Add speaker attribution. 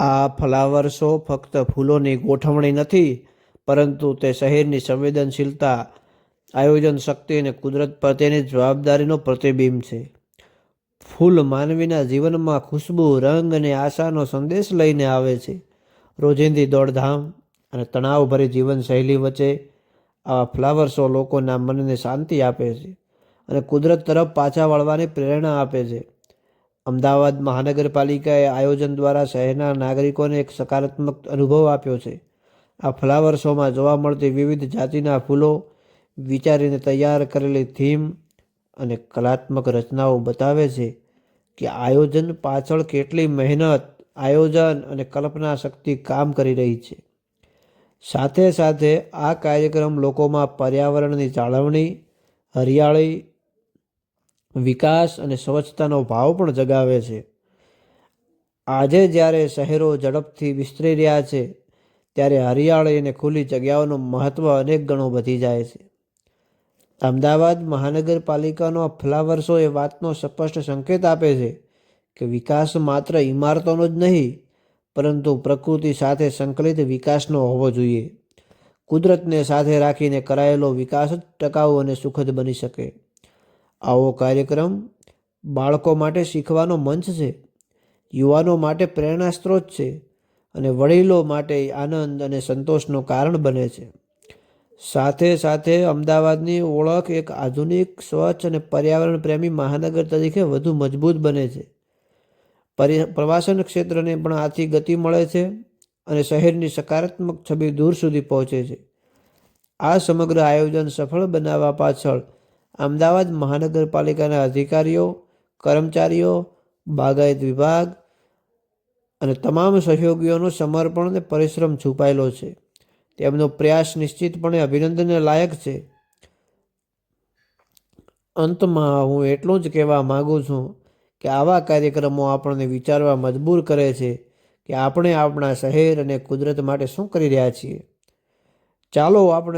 Speaker 1: આ flower show ફક્ત ફૂલોની ગોઠવણી નથી, પરંતુ તે શહેરની સંવેદનશીલતા, આયોજન શક્તિ અને કુદરત પ્રત્યેની જવાબદારીનો પ્રતિબિંબ છે. ફૂલ માનવીના જીવનમાં ખુશ્બુ, રંગ અને આશાનો સંદેશ લઈને આવે છે. રોજિંદી દોડધામ અને તણાવભરી જીવનશૈલી વચ્ચે આવા ફ્લાવર શો લોકોના મનને શાંતિ આપે છે અને કુદરત તરફ પાછા વળવાની પ્રેરણા આપે છે. અમદાવાદ મહાનગરપાલિકાએ આયોજન દ્વારા શહેરના નાગરિકોને એક સકારાત્મક અનુભવ આપ્યો છે. આ ફ્લાવર શોમાં જોવા મળતી વિવિધ જાતિના ફૂલો, વિચારીને તૈયાર કરેલી થીમ અને કલાત્મક રચનાઓ બતાવે છે કે આયોજન પાછળ કેટલી મહેનત, આયોજન અને કલ્પના શક્તિ કામ કરી રહી છે. સાથે સાથે આ કાર્યક્રમ લોકોમાં પર્યાવરણની જાળવણી, હરિયાળી વિકાસ અને સ્વચ્છતાનો ભાવ પણ જગાવે છે. આજે જ્યારે શહેરો ઝડપથી વિસ્તરી રહ્યા છે, ત્યારે હરિયાળી અને ખુલ્લી જગ્યાઓનું મહત્ત્વ અનેક ગણો વધી જાય છે. અમદાવાદ મહાનગરપાલિકાનો ફ્લાવર શો એ વાતનો સ્પષ્ટ સંકેત આપે છે કે વિકાસ માત્ર ઇમારતોનો જ નહીં, પરંતુ પ્રકૃતિ સાથે સંકલિત વિકાસનો હોવો જોઈએ. કુદરતને સાથે રાખીને કરાયેલો વિકાસ જ ટકાઉ અને સુખદ બની શકે. આવો કાર્યક્રમ બાળકો માટે શીખવાનો મંચ છે. યુવાનો માટે પ્રેરણા સ્ત્રોત છે અને વડીલો માટે આનંદ અને સંતોષનું કારણ બને છે. સાથે સાથે અમદાવાદની ઓળખ એક આધુનિક, સ્વચ્છ અને પર્યાવરણ પ્રેમી મહાનગર તરીકે વધુ મજબૂત બને છે. પ્રવાસન ક્ષેત્રને પણ આથી ગતિ મળે છે અને શહેરની સકારાત્મક છબી દૂર સુધી પહોંચે છે. આ સમગ્ર આયોજન સફળ બનાવવા પાછળ અમદાવાદ મહાનગરપાલિકાના અધિકારીઓ, કર્મચારીઓ, બાગાયત વિભાગ અને તમામ સહયોગીઓનો સમર્પણ અને પરિશ્રમ છુપાયેલો છે. તેમનો પ્રયાસ નિશ્ચિતપણે અભિનંદનને લાયક છે. અંતમાં હું એટલું જ કહેવા માગું છું કે આવા કાર્યક્રમો આપણને વિચારવા મજબૂર કરે છે કે આપણે આપણા શહેર અને કુદરત માટે શું કરી રહ્યા છીએ. ચાલો આપણે